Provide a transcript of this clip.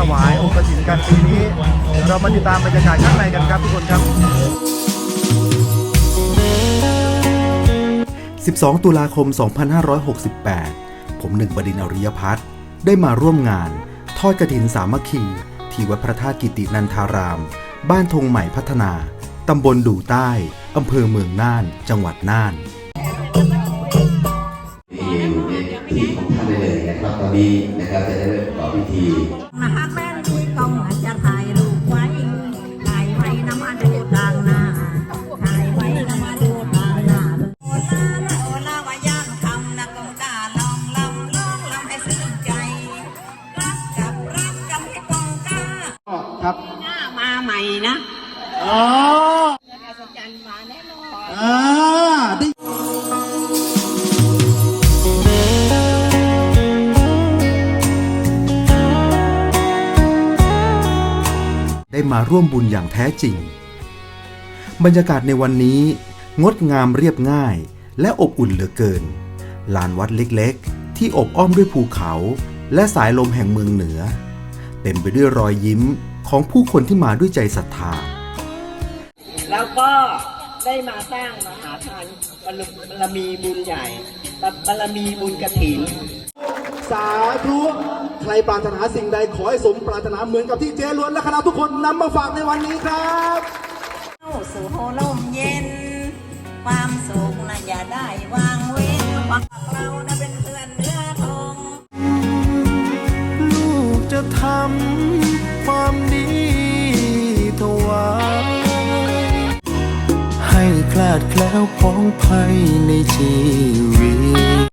ถวายองค์กฐินกันปีนี้เดี๋ยวเรามาติดตามบรรยากาศข้างในกันครับทุกคนครับ 12 ตุลาคม 2568 ผมหนึ่งบดินทร์อริยพัฒน์ได้มาร่วมงาน ทอดกระถินสามัคคี ที่วัดพระธาตุกิตินันทาราม บ้านธงใหม่พัฒนา ตำบลดู่ใต้ อำเภอเมืองน่าน จังหวัดน่าน ที่อยู่ในที่ของท่านได้เลยนะครับตอนนี้นะครับจะได้เริ่มประกอบพิธีมาหา ใหม่นะอ๋อจันมาแน่นอนอ่าได้ได้มาร่วมบุญอย่างแท้จริง บรรยากาศในวันนี้ งดงามเรียบง่าย และอบอุ่นเหลือเกิน ลานวัดเล็กๆ ที่อบอ้อมด้วยภูเขา และสายลมแห่งเมืองเหนือ เต็มไปด้วยรอยยิ้ม ของผู้คนที่มาด้วยใจศรัทธา แล้วก็ได้มาสร้างมหาทานบารมีบารมีบุญใหญ่บารมีบุญกระถิน สาธุใครปรารถนาสิ่งใดขอให้สมปรารถนาเหมือนกับที่เจล้วนและคณะทุกคนนำมาฝากในวันนี้ครับเข้าสู่โฮลมเย็น ความสุขนะอย่าได้วางเว้นเพราะเรานะเป็นเพื่อนเนื้ ดแล้วพ้องภัยในชีวิต